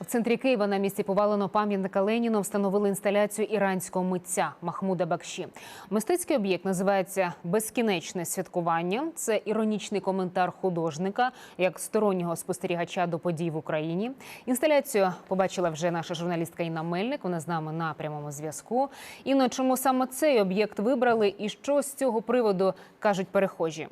В центрі Києва на місці поваленого пам'ятника Леніну встановили інсталяцію іранського митця Махмуда Бакші. Мистецький об'єкт називається Безкінечне святкування. Це іронічний коментар художника як стороннього спостерігача до подій в Україні. Інсталяцію побачила вже наша журналістка Інна Мельник. Вона з нами на прямому зв'язку. Інно, чому саме цей об'єкт вибрали, і що з цього приводу кажуть перехожі?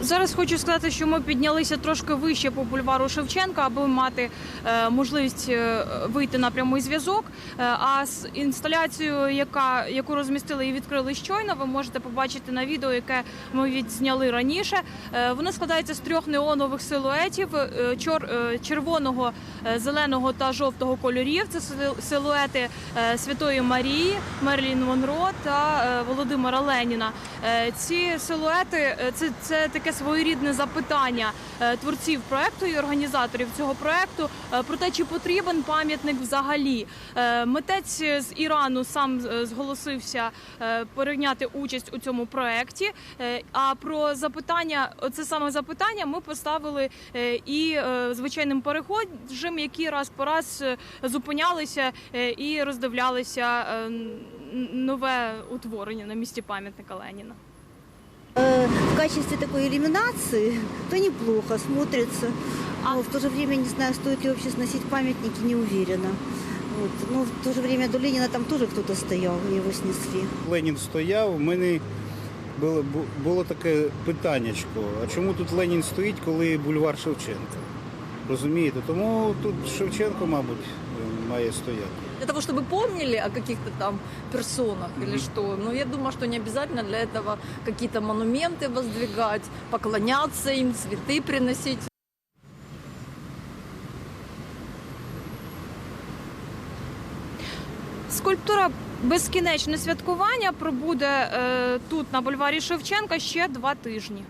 Зараз хочу сказати, що ми піднялися трошки вище по бульвару Шевченка, аби мати е, можливість е, вийти на прямий зв'язок. Е, А з інсталяцією, яка яку розмістили і відкрили щойно, ви можете побачити на відео, яке ми відзняли раніше. Е, Воно складається з трьох неонових силуетів: е, е, червоного, е, зеленого та жовтого кольорів. Це силуети е, Святої Марії, Мерлін Монро та е, Володимира Леніна. Е, Ці силуети е, це, це таке своєрідне запитання е, творців проекту і організаторів цього проекту е, про те, чи потрібен пам'ятник взагалі. Е, Митець з Ірану сам зголосився перейняти участь у цьому проекті. А про запитання, це саме запитання, ми поставили і звичайним перехожим, які раз по раз зупинялися і роздивлялися нове утворення на місці пам'ятника Леніна. Качестве такой иллюминации, то неплохо смотрится. А- в то же время, не знаю, стоит ли вообще сносить памятники, не уверена. Вот. Но в то же время до Ленина там тоже кто-то стоял, его снесли. Ленін стояв, у мене було, було таке питаннячко, а чому тут Ленін стоїть, коли бульвар Шевченка? Розумієте? Тому тут Шевченко, мабуть, має стояти. для того, чтобы помнили о каких-то там персонах или Мгм. что. Но я думаю, что не обязательно для этого какие-то монументы воздвигать, поклоняться им, цветы приносить. Скульптура безкінечне святкування пробуде е, тут на бульварі Шевченка ще два тижні.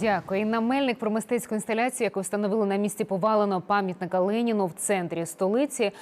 Дякую. Інна Мельник про мистецьку інсталяцію, яку встановили на місці поваленого пам'ятника Леніну в центрі столиці.